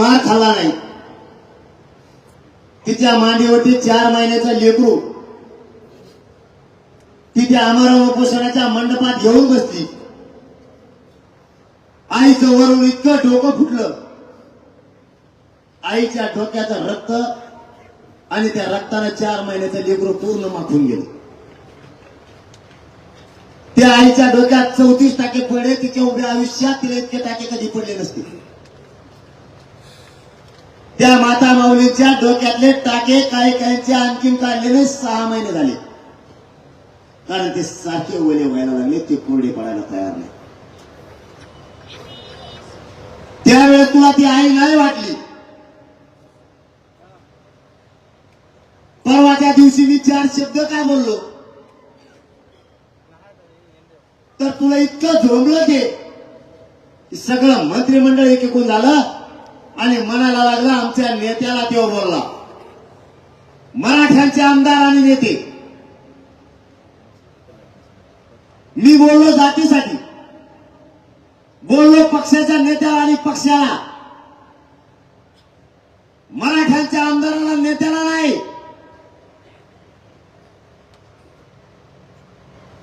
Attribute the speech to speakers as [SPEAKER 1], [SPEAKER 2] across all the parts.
[SPEAKER 1] मार खाल्ला नाही. तिच्या मांडीवरती चार महिन्याचा लेकरू. तिच्या त्या उपोषणाच्या मंडपात घेऊन बसली. आईचं वरून इतकं डोकं फुटलं. आईच्या डोक्याचं रक्त आणि त्या रक्तानं चार महिन्याचं लेकरू पूर्ण माखून गेलं. त्या आईच्या डोक्यात चौतीस टाके पडले तिच्या उभ्या आयुष्यात तिला इतके टाके कधी पडले नसते. त्या माता माऊलीच्या डोक्यातले टाके काही काहींचे आणखीन काढलेले सहा महिने झाले. कारण ते सारखे ओले व्हायला लागले ते कोरडे पडायला तयार नाही. त्यावेळेस तुला ती आई नाही वाटली. परवाच्या दिवशी मी चार शब्द काय बोललो? तर तुला इतकं झोंबलं ते सगळं मंत्रिमंडळ एकीकून झालं आणि म्हणायला लागला आमच्या नेत्याला तेव्हा बोलला. मराठ्यांचे आमदार आणि नेते. मी बोललो जातीसाठी. बोललो पक्षाच्या नेत्याला आणि पक्षाला. मराठ्यांच्या आमदाराला नेत्याला नाही.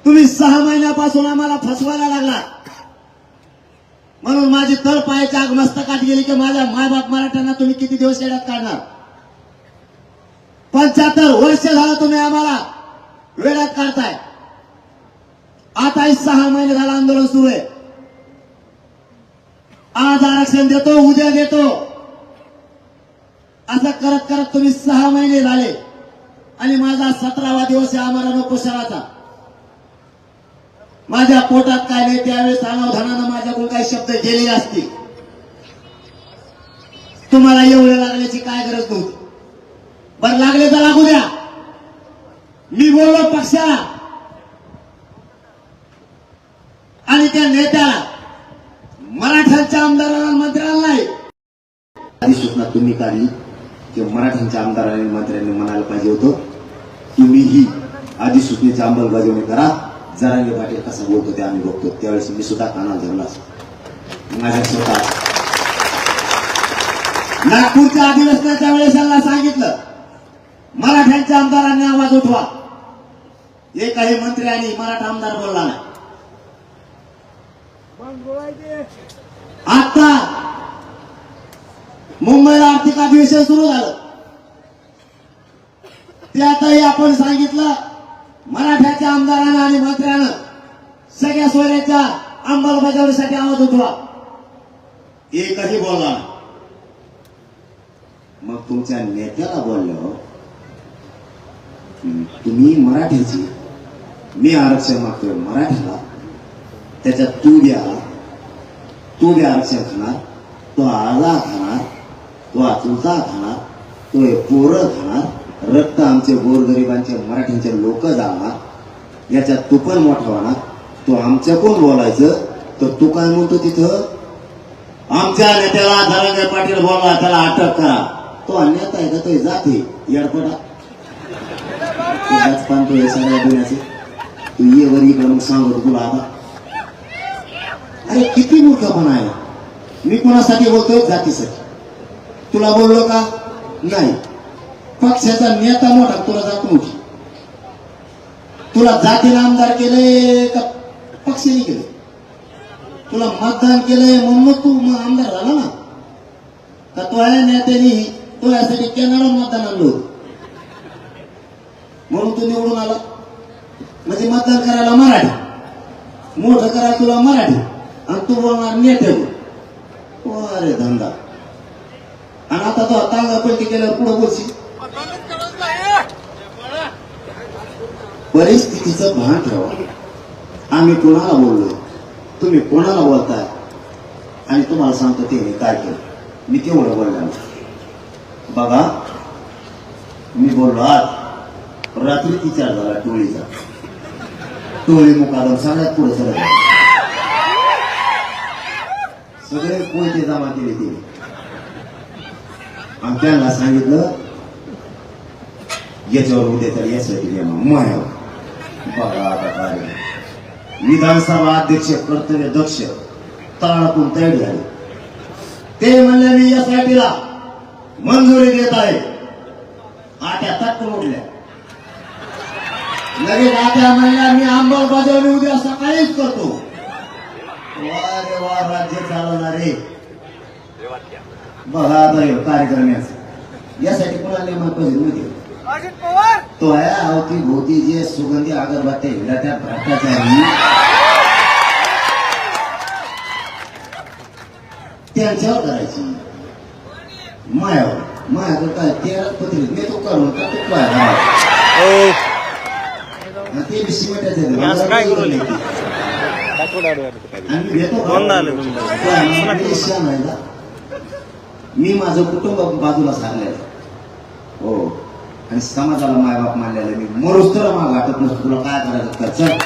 [SPEAKER 1] तुम्ही सहा महिन्यापासून आम्हाला फसवायला लागला म्हणून माझी तळ पायाच्या आग मस्तकात गेली की माझ्या मायबाप मराठ्यांना तुम्ही किती दिवस येण्यात काढणार? पंच्याहत्तर वर्ष झालं तुम्ही आम्हाला वेळात काढताय. आता सहा महिने झालं आंदोलन सुरू आहे. आज आरक्षण देतो उद्या देतो. असं करत करत तुम्ही सहा महिने झाले आणि माझा सतरावा दिवस आहे आम्हाला उपोषणाचा माझ्या पोटात काय नाही त्यावेळेस अनावधानानं माझ्याकडून काही शब्द गेले असतील. तुम्हाला एवढे लागण्याची काय गरज नव्हती बरं लागले तर लागू द्या. मी बोललो पक्षाला. आणि त्या नेत्याला मराठ्यांच्या आमदारांना आणि नाही. अधिसूचना तुम्ही काढली की मराठ्यांच्या आमदारांनी मंत्र्यांनी म्हणायला पाहिजे होतं तुम्ही ही अधिसूचनेची अंमलबजावणी करा. जरांगे पाटील कसा बोलतो ते आम्ही बघतो. त्यावेळेस मी सुद्धा काना धरला माझ्या स्वतः. नागपूरच्या अधिवेशनाच्या वेळेस त्यांना सांगितलं मराठ्यांच्या आमदारांनी आवाज उठवा. एकही मंत्री आणि मराठा आमदार बोलला नाही. आता मुंबईला आर्थिक अधिवेशन सुरू झालं. त्यातही आपण सांगितलं मराठ्याच्या आमदारानं आणि मंत्र्यानं सगळ्या सोयऱ्याच्या अंमलबजावणीसाठी आवाज उठवा. एकही बोला मग तुमच्या नेत्याला बोललो तुम्ही मराठ्याची मी आरक्षण मागतोय मराठ्याला त्याच्यात तू द्या तू बी आरक्षण खाणार तो आला खाणार तो आतुलता खाणार तो पोरं खाणार. रक्त आमचे गोरगरिबांचे मराठ्यांचे लोक जाणार याच्यात तू पण मोठा होणार. तो आमच्या कोण बोलायचं? तर तू काय म्हणतो तिथं. आमच्या नेत्याला धनंजय पाटील बोलला त्याला अटक करा. तो नेता आहे का? तो जाते. येडपटा पाहतो हे सगळ्या दुनियाचे. तू ये वर इकडे मग सांगतो तुला आता. अरे किती मूर्खपणा आहे. मी कोणासाठी बोलतोय? जातीसाठी. तुला बोललो का? नाही. पक्षाचा नेता मोठा तुला जात नव्हती तुला जातीला आमदार केलंय का पक्षाने केलं? तुला मतदान केलंय म्हणून तू मग आमदार झाला ना? का तो आहे नेत्याने? तो यासाठी कॅनडा मतदान आणलो म्हणून तू निवडून आला. म्हणजे मतदान करायला मराठी. मोठं करायला तुला मराठी. आणि तू बोलणार नेते अरे धंदा. आणि आता तो तांगा पलटी केल्यावर पुढे बोलशी परिस्थितीचं भान ठेवा. आम्ही कोणाला बोललो? तुम्ही कोणाला बोलताय? आणि तुम्हाला सांगतो ते मी काय केलं. मी केवढं बोललो बघा मी बोललो आज रात्री विचार झाला टोळीचा. टोळी मुकादम सगळ्यात पुढे सरळ सगळे कोणते जमा केले ते? आणि त्यांना सांगितलं याच्यावर उद्या तर यासाठी नियम माया बघा आता काय विधानसभा अध्यक्ष कर्तव्य दक्ष तळापून तयार झाले. ते म्हणले मी या साठीला मंजुरी देत आहे. आट्या तटकून उठल्या लगेच आट्या म्हणल्या मी अंमलबजावणी उद्या सकाळीच करतो. वा रे वा राज्य चालवणारे बघा आता कार्यक्रम यासाठी कोणाला पैसे पाहिजे तो आहे अवती भोवती जे सुगंधी अगरबत्त्या हिला त्या भ्रष्टाचारी त्यांच्यावर करायची. मायावर मायावर काय तेरा पत्रिक मी तो करून का तो काय हा. ते बी सिमेंटाचे
[SPEAKER 2] मी
[SPEAKER 1] माझं कुटुंब बाजूला आहे. हो. आणि समाजाला मायबाप मानलेलं मी मरुस तर माग वाटत नसतो. तुला काय करायचं? कर चल.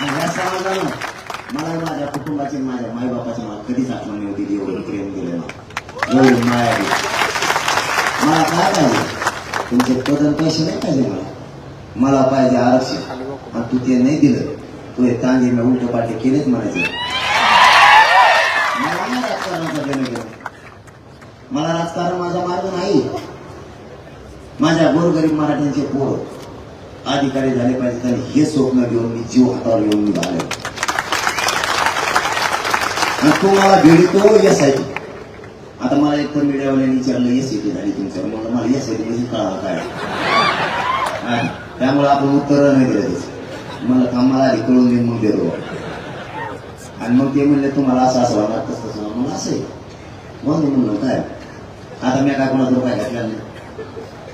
[SPEAKER 1] ह्या समाजानं मला माझ्या कुटुंबाची माझ्या मायबापाची मला कधीच आठवण नाही होती एवढं प्रेम दिलं एवढी माया मला काय पाहिजे? तुमचे पदन पैसे नाही पाहिजे मला. मला पाहिजे आरक्षण. आणि तू ते नाही दिलं. तू हे तांगे मी उलट पाठी केलेच म्हणायचं मला नाही राजकारणाचं देणं घेणं. मला राजकारण माझा मार्ग नाही. माझ्या गोरगरीब मराठ्यांचे पोर अधिकारी झाले पाहिजे तर हे स्वप्न घेऊन मी जीव हातावर घेऊन मी झाले आणि तो मला भेटतो यासाठी. आता मला एक तर मीडियावाल्याने विचारलं एस सी झाली तुमच्यावर? म्हणलं मला एस सी म्हणजे कळालं काय त्यामुळे आपण उत्तर नाही दिलं त्याचं. मला कामाला कळून देऊन मग देतो. आणि मग ते म्हणले तुम्हाला असं असं वाटत तसं मला असं आहे. म्हणून म्हणलं काय? आता मी काय कोणाचं पाय घातलेलं नाही.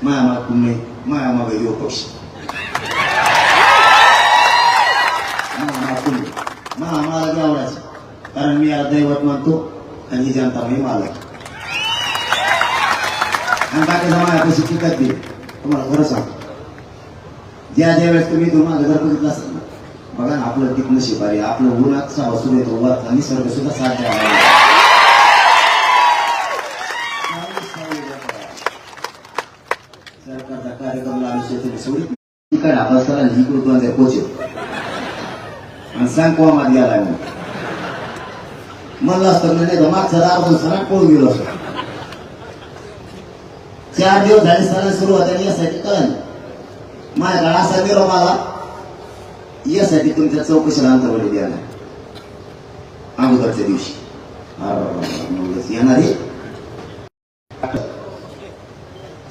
[SPEAKER 1] मामा माग मामा माया माग पक्ष मामा माग तुम्ही मा बी आवडायचं. कारण मी याला दैवत मानतो आणि ही जनता मी मालक. आणि बाकीचा माझ्यापाशी टिकत नाही. तुम्हाला खरं सांगतो. ज्या ज्या वेळेस तुम्ही तुम्हाला मागे जर बघितलं असेल ना बघा ना आपलं टिकणं शिपारी आपलं उन्हात सभा सुरू येतो वर आणि सर्व सुद्धा साध्य आहे सरकारचा कार्यक्रम लागू शेती सोडी इकडे अभ्यासाला आणि सांग कोणा गेलाय म्हणून म्हणलं असतं म्हणजे मागचा दार सणा पळून गेलो असतो चार दिवस झाले सणा सुरुवात आणि यासाठी कळलं माझ्याकडे असा निरोप आला यासाठी तुमच्या चौकशीला अंतर्गत द्यायला अगोदरच्या दिवशी येणार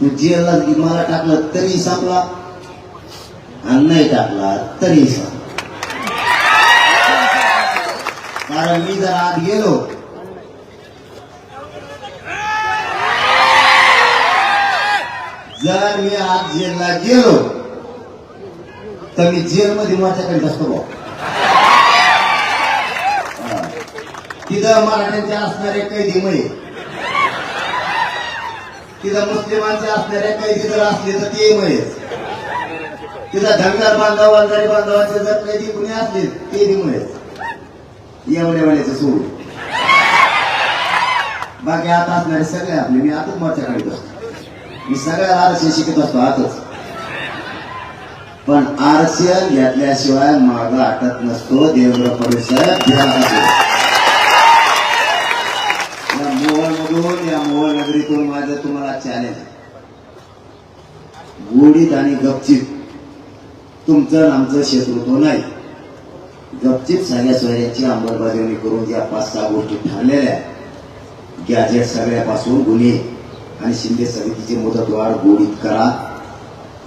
[SPEAKER 1] तू जेलला मला टाकलं तरी संपला नाही टाकला तरी सर. कारण मी जर आत गेलो जर मी आत जेलला गेलो तर मी जेलमध्ये माझ्याकडे असतो भाऊ तिथं मराठ्यांचे असणारे कैदी मुळे तिथं मुस्लिमांचे असणारे कैदी जर असले तर ते मयच तिथं धनगर बांधव अंधारी बांधवांचे जर कैदी कुणी असले ते निघून मयच एवढ्या वेळेचं बाकी आता असणारे सगळे आपले मी आतच मोर्चा काढत असतो. मी सगळ्या आरक्षण शिकत असतो आतच. पण आरक्षण घेतल्याशिवाय माग आटत नसतो देवेंद्र परिषद साहेब. या मोहन नगरीतून माझं तुम्हाला चॅलेंज गोडीत आणि गपचित तुमचं आमचं शत्रुत्व नाही. गपचित सगळ्या सोयऱ्यांची अंमलबजावणी करून ज्या पाच सहा गोष्टी ठरलेल्या गॅजेट सगळ्यापासून गुन्हे आणि शिंदे समितीची मुदतवाढ गोडीत करा.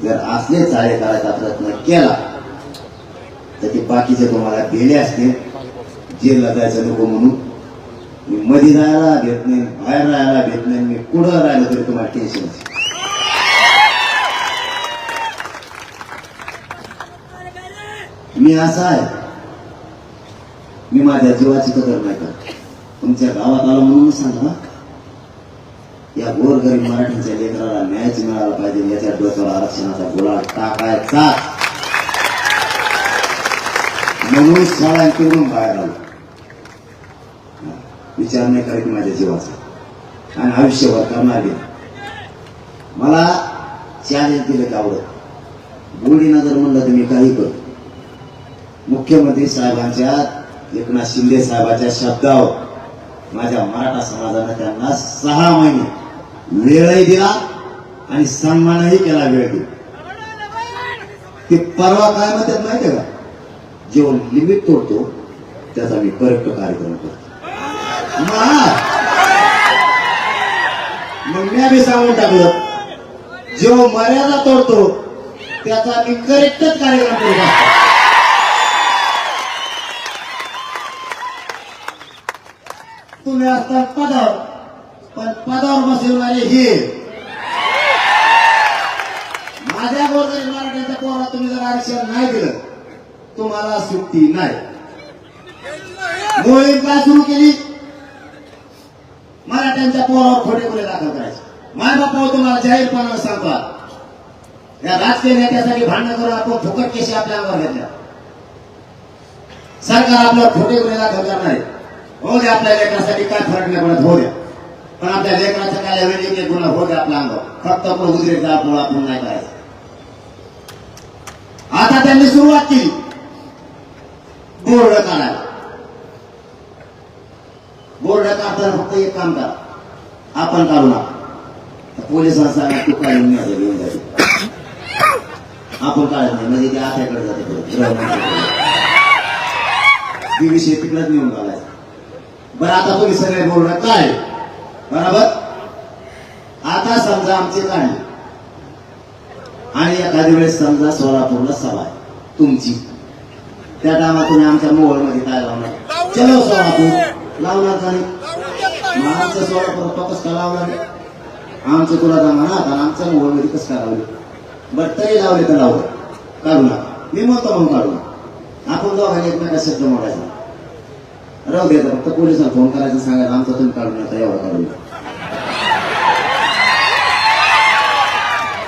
[SPEAKER 1] जर असले चाळे करायचा प्रयत्न केला तर ते बाकीचे तुम्हाला भेले असते जेलला जायचं नको म्हणून. मी मध्ये जायला भेट नाही बाहेर राहायला भेट नाही मी कुठं राहिलं तरी तुम्हाला टेन्शन मी असा आहे. मी माझ्या जीवाची कदर नाही करत. तुमच्या गावात आलो म्हणून सांगा या गोरगरीब मराठीच्या लेकराला न्यायच मिळाला पाहिजे याच्या डोक्यावर आरक्षणाचा गोळा टाकायचा. म्हणून शाळांकडून बाहेर आलो. विचार नाही करीत माझ्या जीवाचा. आणि आयुष्यभर करणार बी. मला चॅलेंज दिलं का आवडत? गोडीनं जर म्हणलं तर मी काही करतो मुख्यमंत्री साहेबांच्या एकनाथ शिंदे साहेबांच्या शब्दावर माझ्या मराठा समाजानं त्यांना सहा महिने वेळही दिला आणि सन्मानही केला वेळ दिला. ते परवा काय म्हणतात माहितीये का? जो लिमिट तोडतो त्याचा मी करेक्ट कार्यक्रम करतो. मग मी आम्ही सांगून टाकलं जो मर्यादा तोडतो त्याचा मी करेक्टच कार्यक्रम करतो तुम्ही असता पदावर. पण पदावर बसवणारे हे. माझ्या गोरगरीब मराठ्यांच्या पोराला तुम्ही जर आरक्षण नाही दिलं तुम्हाला सुट्टी नाही. मोहीम काय सुरू केली? मराठ्यांच्या पोरावर खोटे खोटे दाखल करायचे. माय बापा तुम्हाला जाहीरपणानं सांगतात या राजकीय नेत्यासाठी भांडण करून आपण फुकट केशी आपल्या अंगावर घेतल्या. सरकार आपल्यावर खोटे गुन्हे दाखल करणार आहे. हो द्या आपल्या लेकरासाठी काय फरक नाही पडत हो द्या. पण आपल्या लेकराचा काय वेळी एक गुन्हा हो द्या आपला अंगावर फक्त आपण उद्रेक आपण आपण नाही करायचं. आता त्यांनी सुरुवात केली. बोर्ड काढायला. बोर्ड काढताना फक्त एक काम करा. आपण काढू नका. पोलिसांचा तू काढून मी घेऊन जाते आपण काढत नाही म्हणजे ते आत्याकडे जाते परत, तिकडेच नेऊन घालायचं. बरं आता तुम्ही सगळे बोर्ड काय? बरोबर? आता समजा आमचे काढले आणि एखाद्या वेळेस समजा सोलापूरला सभा आहे. तुमची. त्या टायमात तुम्ही आमच्या मोबाईल मध्ये काय लावणार? चलो सोलापूर. लावणार का नाही? आमचं सोलापूर कसं काय लावणार? आमचं तुला जमा आणि आमच्या मोबाईल मध्ये कसं काय लावले बरं तरी लावले तर लावलं काढू नका. मी म्हणतो म्हणून काढू नका. आपण दोघांनी एकमेका शब्द मोडायचा. राहू द्यायचा फक्त पोलिसांना फोन करायचं सांगायचं आमचा तुम्ही काढून नका एवढा काढून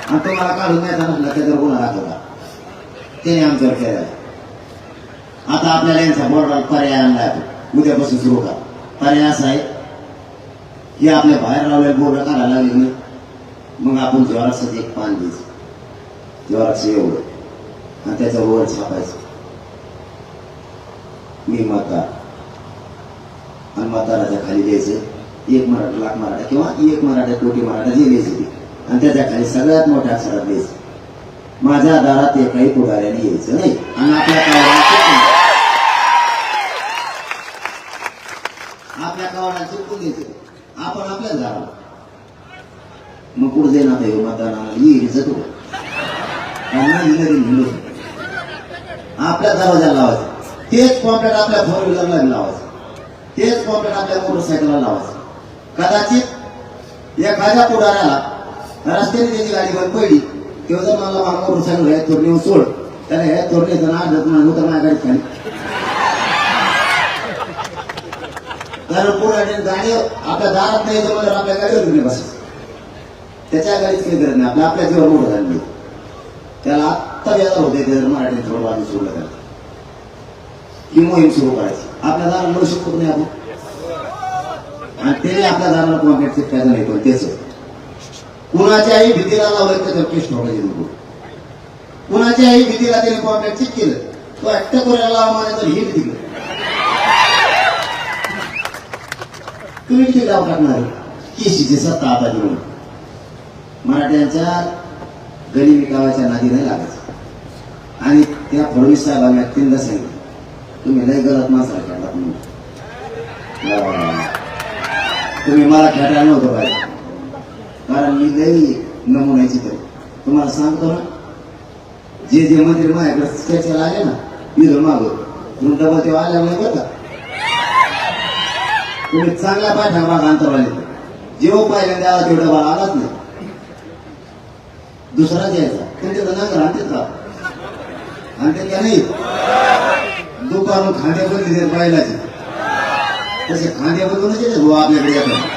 [SPEAKER 1] आणि तो मला काढून नाही म्हटलं त्याच्यावर गुन्हा दाखवला त्याने आमच्यावर केला आता आपल्याला यांचा बोर्डाला पर्याय आणला आहे. उद्यापासून सुरू करा. पर्याय असा आहे की आपल्या बाहेर लावले बोर्ड काढायला लागले नाही? मग आपण ज्वाराचं एक पान द्यायचं ज्वाराचं एवढं. आणि त्याच्यावर छापायचं. मी मतदार आणि मतदाराच्या खाली द्यायचं एक मराठा लाख मराठा किंवा एक मराठा कोटी मराठा जे लिहायचं ते. आणि त्याच्याखाली सगळ्यात मोठ्या अक्षरात द्यायचं. माझ्या दारात एकाही पुढाऱ्याने यायचं नाही. आणि आपल्या काळात आपल्या काळाला चिपकून द्यायचं आपण आपल्या दाराला मग कुठं जाईन आता हे मतदानाला येईल जातो आपल्या दरवाजाला लावायचं. तेच कॉम्प्लेट आपल्या फोर व्हीलरला लावायचं. तेच कॉम्प्लेट आपल्या मोटरसायकलला लावायचं. कदाचित एखाद्या पुढाऱ्याला रस्त्याने त्याची गाडी बंद पडली किंवा जर मला मला मोटरसायकल हे थोर सोड त्याला हे थोर नेतं ना आढळत नाही होतं माझ्या गाडीत खाली. कारण पुढे गाडी आपल्या दारात नाही जमलं आपल्या गाडीवर घेऊन बसायचं. त्याच्या गाडीत काही गरज नाही आपल्या आपल्या जीवन मोठं झालं त्याला आत्ता व्याजा होते ते जर मराठी थोडं बाजू सोडलं त्याला ही मोहीम सुरू करायची. आपल्या दाराला मिळू शकतो नाही आपण? आणि त्याने आपल्या दाराला कॉन्टॅक्ट चिटकायचं नाही पण त्याच कुणाच्याही भीतीला लावलं तर केस ठोकायची नको. कुणाच्याही भीतीला त्याने कॉन्टॅक्ट चिट केलं तो ऍक्ट करायला लावा म्हणे तर ही भीती तुम्ही किती लाव टाकणार? केशीची सत्ता आता घेऊन मराठ्यांच्या गरीबी गावाच्या नादी नाही लागायचं आणि त्या फडणवीस साहेबांना तीनदा सांगितलं. तुम्ही लय गलत माणसा खेळतात म्हणून. तुम्ही मला खेळायला नव्हतं पाहिजे. कारण मी लय नमुन्याची तर तुम्हाला सांगतो ना जे जे मंदिर माझ्याकडे स्टेचला आले ना इथून मागं तुम्ही डबल तेव्हा आल्या नाही बरं तुम्ही चांगल्या पाठ्या मागा अंतरवाले जेव्हा पहिल्यांदा आला तेवढा डबा आलाच नाही. दुसरा द्यायचा. त्यांच्या नंतर आणतात का? आणतात का नाही? दुपारून खांद्या बदली देत बैलाचे तसे खांद्या बदलूनच येते भाऊ आपल्याकडे आपण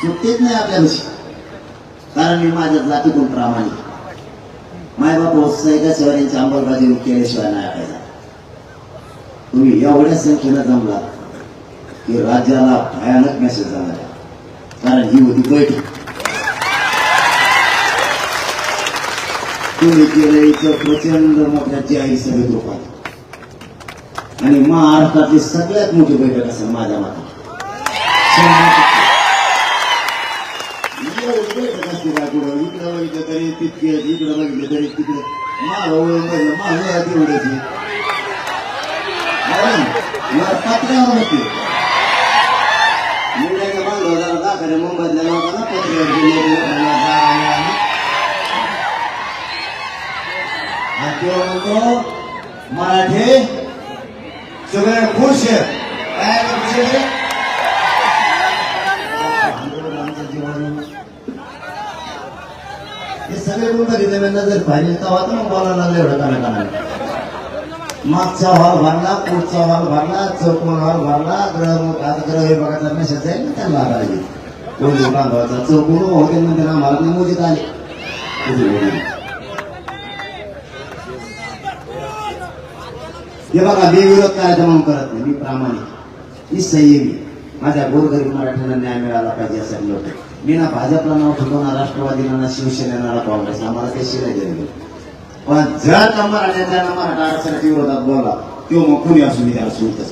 [SPEAKER 1] सुट्टीच नाही आपल्यापाशी. कारण मी माझ्या जातीतून प्रामाणिक. मायबाप सैका यांची अंमलबजावणी केल्याशिवाय नाही पाहिजे तुम्ही एवढ्या संख्येनं जमला की राज्याला भयानक मेसेज जाणार कारण ही होती बैठक. तुम्ही केलं इथं प्रचंड मोठ्या जाहीर सभेत रूपात. आणि महाराष्ट्रातली सगळ्यात मोठी बैठक असेल माझ्या मतात बैठक असते का कुठं? इकडं बघितलं तरी तितके इकडं बघितलं तरी तिकडे. बघितलं तेवढ्याची पत्र्यावर होते. मुंबईच्या मुंबईतल्या लोकांना पत्र्यावर आणि तो म्हणतो मराठी सगळे खुश आहेत काय खुश आहे? हे सगळे गुण बघितले मी नजर पाहिजे तेव्हा तर मग बोलायला लागले एवढं काना मागचा हॉल भरला पुढचा हॉल भरला चौकोन हॉल भरला ग्रह आता ग्रह हे बघायचा मेसेज आहे ना त्यांना आला कोणी बांधवाचा चौकोन होते म्हणजे आम्हाला नाही मोजित आले कुठे बोलले? हे बघा मी विरोध करायचा म्हणून करत नाही मी प्रामाणिक. मी संयमी. माझ्या गोरगरीब मराठ्यांना न्याय मिळाला पाहिजे असं लोक मी ना भाजपला नाव ठेवतो ना राष्ट्रवादीला ना शिवसेनेला ना काँग्रेस आम्हाला ते शिवाय दिले पण जर का मराठ्याच्या ना मराठा आरक्षणाच्या विरोधात बोला तो मग कुणी असू मी त्याला सोडतच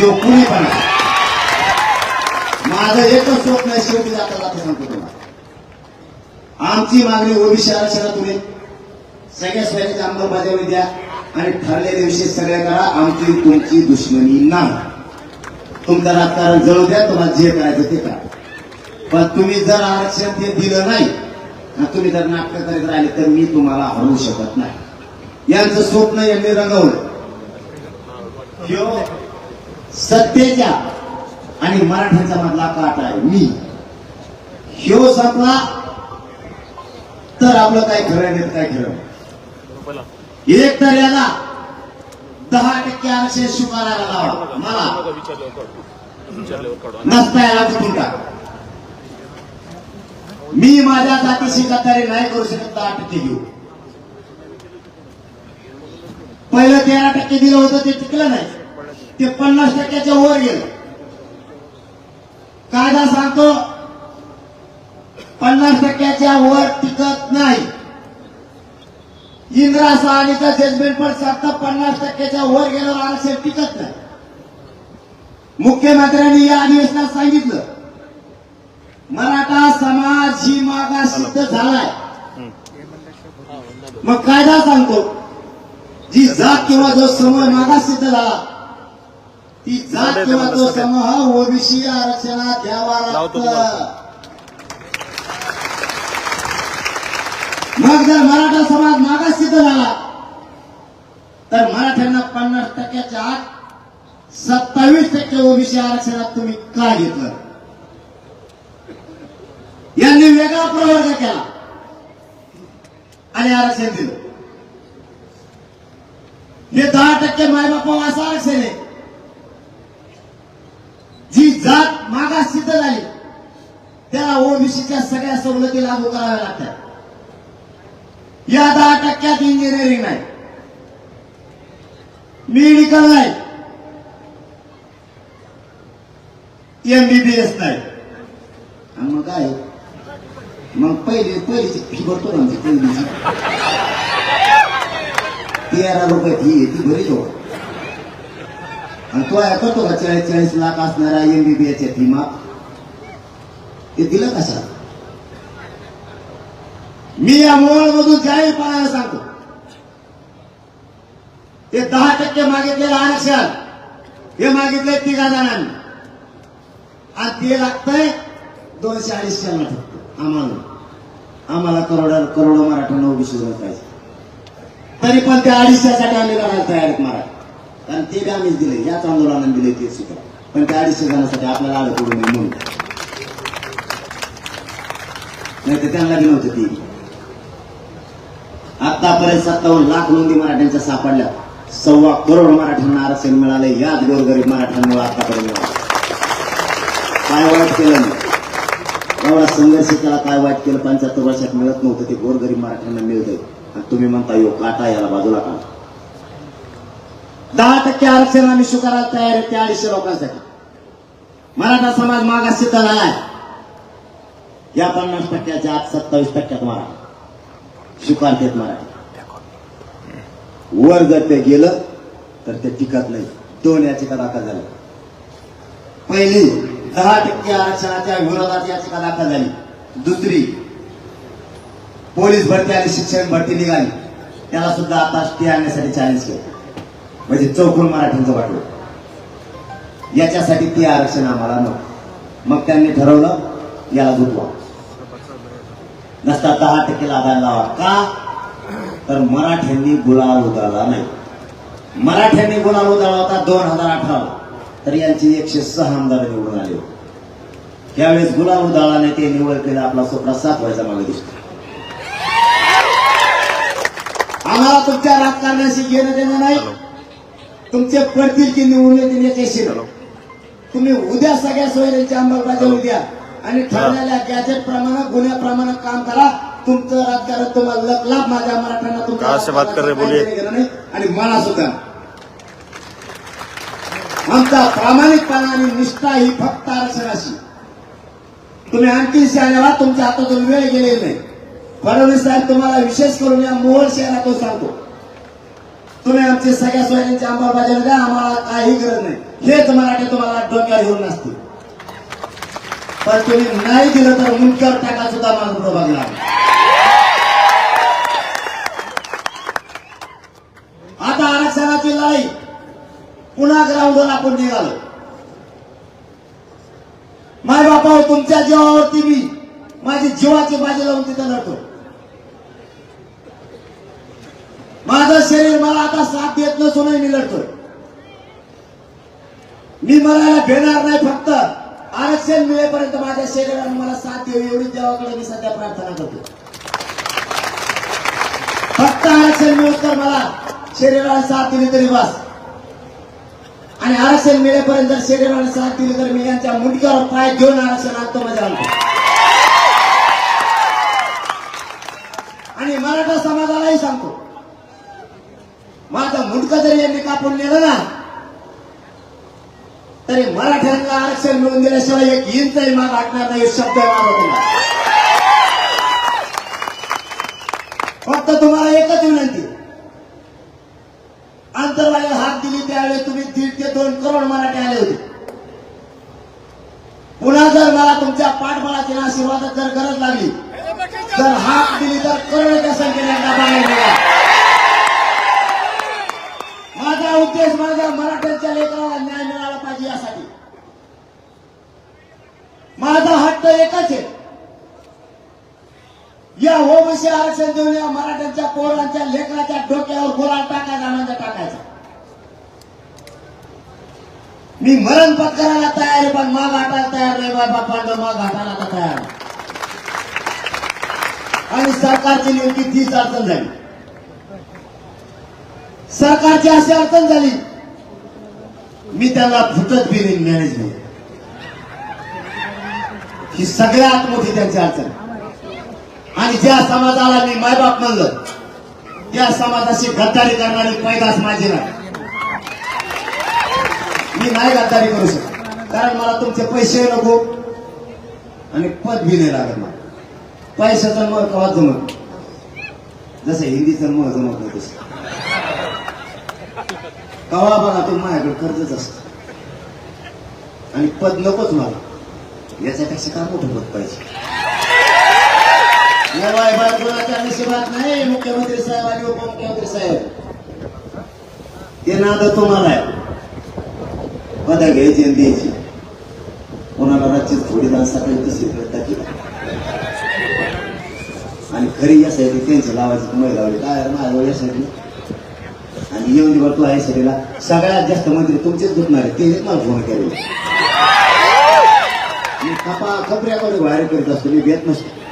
[SPEAKER 1] तो कुणी पण माझं एकच स्वप्न आहे शेवटी जाता जाता सांगतो तुम्हाला. आमची मागणी ओबीसी आरक्षणातून आहे. सगळ्या सोयीची अंमलबजावणी द्या. आणि ठरलेल्या दिवशी सगळे करा आमची तुमची दुश्मनी नाही. तुमचं राजकारण जळू द्या तुम्हाला जे करायचं ते करा. पण तुम्ही जर आरक्षण ते दिलं नाही तुम्ही जर नाटक करीत राहिले तर मी तुम्हाला हरवू शकत नाही. यांचं स्वप्न यांनी रंगवलं. ह्यो सत्तेच्या आणि मराठ्यांचा मधला काट आहे मी. ह्यो संपला तर आपलं काय खरं नाही काय खरं एक तर याला दहा टक्के आरक्षण स्वीकारायला लावा. मला. नसता याला कुठून मी माझ्या जातीशी गद्दारी नाही करू शकत दहा टक्के घेऊ. पहिलं तेरा टक्के दिलं होतं ते टिकलं नाही. ते पन्नास टक्क्याच्या वर गेलं. कायदा सांगतो पन्नास टक्क्याच्या वर टिकत नाही. इंदिरा साहानीचं जजमेंट पण सत्ता पन्नास टक्क्याच्या वर गेल्यावर आरक्षण टिकत नाही मुख्यमंत्र्यांनी या अधिवेशनात सांगितलं मराठा समाज ही मागा सिद्ध झालाय. मग कायदा सांगतो जी जात किंवा जो समूह मागास सिद्ध झाला ती जात किंवा जो समूह ओबीसी आरक्षणात द्यावा लागतो. मग जर मराठा समाज मागास सिद्ध झाला. तर मराठ्यांना पन्नास टक्क्याच्या आत सत्तावीस टक्के ओबीसी आरक्षणात तुम्ही का घेतलं? यांनी वेगळा प्रवर्ग केला आणि आरक्षण दिलं. हे दहा टक्के मायबापा असं आरक्षण आहे. जी जात मागास सिद्ध झाली त्याला ओबीसीच्या सगळ्या सवलती लागू कराव्या लागतात. या दहा टक्क्यात इंजिनिअरिंग नाही. मेडिकल नाही. एमबीबीएस नाही. मग काय? मग पहिले पहिलीची फी भरतो ना आमची पहिलीची तेरा रुपये फी आहे ती भरी तो आणि तो करतो का चाळीस चाळीस लाख असणारा एमबीबीएसच्या फी माप. ते दिलं कशा मी या मोबाईलमधून जाहीरपणाने सांगतो. ते दहा टक्के मागितलेलं आरक्षण हे मागितले तिघा जणांनी. आणि ते लागतंय दोनशे अडीचशे फक्त. आम्हाला. आम्हाला करोडा करोडो मराठ्यांना ओबीसी पाहिजे तरी पण त्या अडीचशेसाठी आम्ही लढायला तयार आहेत मराठी. कारण ते बी आम्हीच दिले याच आंदोलनाने दिले ते सुद्धा. पण त्या अडीचशे जणांसाठी आपल्याला आलं पडू नये म्हणून. नाही तर त्यांना बी नव्हतं ती. आतापर्यंत सत्तावन्न लाख नोंदी मराठ्यांच्या सापडल्या. सव्वा करोड मराठ्यांना आरक्षण मिळालं याच गोरगरीब मराठ्यांमुळे आतापर्यंत मिळालं. काय वाईट केलं एवढा संघर्ष केला काय वाईट केलं? पंच्याहत्तर वर्षात मिळत नव्हतं ते गोरगरीब मराठ्यांना मिळतंय. आणि तुम्ही म्हणता यो काटा याला बाजूला काढा दहा टक्के आरक्षण आम्ही स्वीकारायला तयार आहे त्या अडीचशे लोकांसाठी. मराठा समाज मागास सिद्ध झालाय. या पन्नास टक्क्याच्या आज सत्तावीस टक्क्यात मराठा स्वीकारतेत मराठी वर जर ते गेलं तर ते टिकत नाही. दोन याचिका दाखल झाल्या पहिली दहा टक्के आरक्षणाच्या विरोधात याचिका दाखल झाली? दुसरी पोलीस भरती आणि शिक्षण भरती निघाली. त्याला सुद्धा आता स्टे आणण्यासाठी चॅलेंज केलं. म्हणजे चौकून मराठ्यांचं वाटलं. याच्यासाठी ते आरक्षण आम्हाला नको. मग त्यांनी ठरवलं याला गुतवा नसता दहा टक्के लाभायला लावा. का? तर मराठ्यांनी गुलाल उधळला नाही. मराठ्यांनी गुलाल उधळला होता दोन हजार अठराला तर यांची एकशे सहा आमदार निवडून आले होते. त्यावेळेस गुलाल उधळला नाही ते निवड केलं आपला स्वप्न सात व्हायचा मागे दिसतो. आम्हाला तुमच्या राजकारणाशी घेणं देणं नाही. तुमचे पडतील की निवडून येतील याच्याशी. तुम्ही उद्या सगळ्या सोयीची अंमलबजावणी द्या. आणि ठरलेल्या गॅजेट प्रमाणे गुन्ह्याप्रमाणे काम करा तुमचं राजकारण तुम्हाला लक लाभ माझ्या मराठ्यांना नाही. आणि मला सुद्धा. आमचा प्रामाणिकपणा आणि निष्ठा ही फक्त आरक्षणाशी तुम्ही आणखी शहाण्याला तुमच्या हातातून वेळ गेलेली नाही. फडणवीस साहेब तुम्हाला विशेष करून या मोहोळ शहरातून सांगतो. तुम्ही आमची सगळ्या सोयींची अंमलबजावणी द्या आम्हाला काही गरज नाही. हेच मराठी तुम्हाला डोक्यावर घेऊन नसतील पण तुम्ही नाही दिलं तर मुंडकर टाका सुद्धा माझं पुढे बघणार आता आरक्षणाची लढाई पुन्हा ग्राउंडवर आपण निघालो. माय बापा तुमच्या जीवावरती मी माझी जीवाची बाजी लावून तिथं लढतो माझं शरीर मला आता साथ देत नसूनही मी लढतोय. मी मरायला भेणार नाही फक्त. आरक्षण मिळेपर्यंत माझ्या शरीराने मला साथ देऊ एवढी देवाकडे मी सध्या प्रार्थना करतो फक्त आरक्षण मिळत तर मला शरीराला साथ दिली तरी बस. आणि आरक्षण मिळेपर्यंत जर शरीराने साथ दिली तर मी यांच्या मुंडक्यावर पाय घेऊन आरक्षण आणतो माझ्या आणतो. आणि मराठा समाजालाही सांगतो माझं मुंडकं जरी यांनी कापून नेलं ना तरी मराठ्यांना आरक्षण मिळून दिल्याशिवाय एक इंचही माग हटणार नाही शब्द तुला फक्त तुम्हाला एकच विनंती. आंतरवालीला हात दिली त्यावेळेस तुम्ही दीड ते दोन करोड मराठी आले होते. पुन्हा जर मला तुमच्या पाठबळाची आणि आशीर्वादात जर गरज लागली जर हात दिली तर करोडच्या संख्येने एकदा बाहेर निघा माझा उद्देश माझ्या मराठ्यांच्या लेकराला न्याय मिळाला पाहिजे यासाठी माझा हट्ट एकच आहे या ओबीसी आरक्षण देऊन या मराठ्यांच्या पोरांच्या लेकराच्या डोक्यावर कोराल टाकायचा म्हणजे टाकायचा. मी मरण पत्करायला तयार आहे पण माग हाटायला तयार नाही बाबा पांडव माग हाटायला तर तयार आणि सरकारची नेमकी तीच अडचण झाली. सरकारची अशी अडचण झाली. मी त्याला फुटत बी मॅनेजमेंट ही सगळ्यात मोठी त्यांची अडचण. आणि ज्या समाजाला मी मायबाप म्हणलं त्या समाजाशी गद्दारी करणारी पैदास माझी नाही. मी नाही गद्दारी करू शकत. कारण मला तुमचे पैसे नको आणि पद बी नाही लागत मला. पैशाचं मग कवा जमत? जसं हिंदीचं मग जमत नाही तसं. कवा बघा तू माझ्याकडे कर्जच असत. आणि पद नकोच मला. याच्यापेक्षा काय मोठं पद पाहिजे? नवाय बायकोलाच्या नशिबात नाही मुख्यमंत्री साहेब आणि उपमुख्यमंत्री साहेब. ते नाद तुम्हाला आहे. पद घ्यायची आणि द्यायची. कोणाला राज्यात थोडी दान सकाळी तशी टाकी. आणि खरी यासाठी त्यांची लावायची तुम्ही लावली. काय रे माझ्या यासाठी आणि येऊन दिवस तू आहे शरीराला सगळ्यात जास्त मंत्री तुमचेच दुखणार आहे तेच मला फोन केले. मी कपा कपड्याकडे बाहेर करीत असतो मी घेत नसतो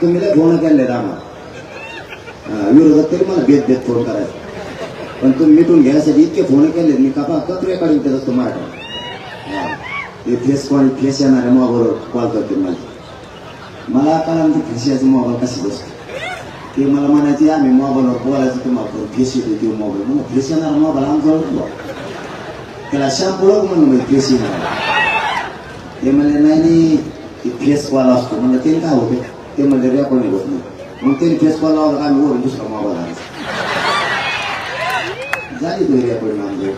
[SPEAKER 1] तुम्ही लय फोन केले आम्हाला विरोधात तरी मला भेट भेट फोन करायचा पण तुम्ही मिटून घ्यायसाठी इतके फोन केले मी कापा कचरे काढून देत असतो मराठा ते फेस कॉल फेस येणाऱ्या मोबाईलवर कॉल करते मला मला कळा ते फेशियाचं मोबाईल कशी बसतो? ते मला म्हणायचे आम्ही मोबाईलवर बोलायचं तुम्हाला फेस येतो ते मोबाईल म्हणून फेस येणारा मोबाईल आमचा ओळखलो त्याला शॅम्पू म्हणून म्हणजे फेस येणार ते म्हणले नाही नाही फेस कॉल असतो. म्हणजे ते काय होते? ते म्हणजे रेकॉर्डिंग निघत नाही. मग त्यांनी फेस कॉल लावला आम्ही वरून दुसरा मोबाईल आणायचा झाली दोऱ्या पण नामदेव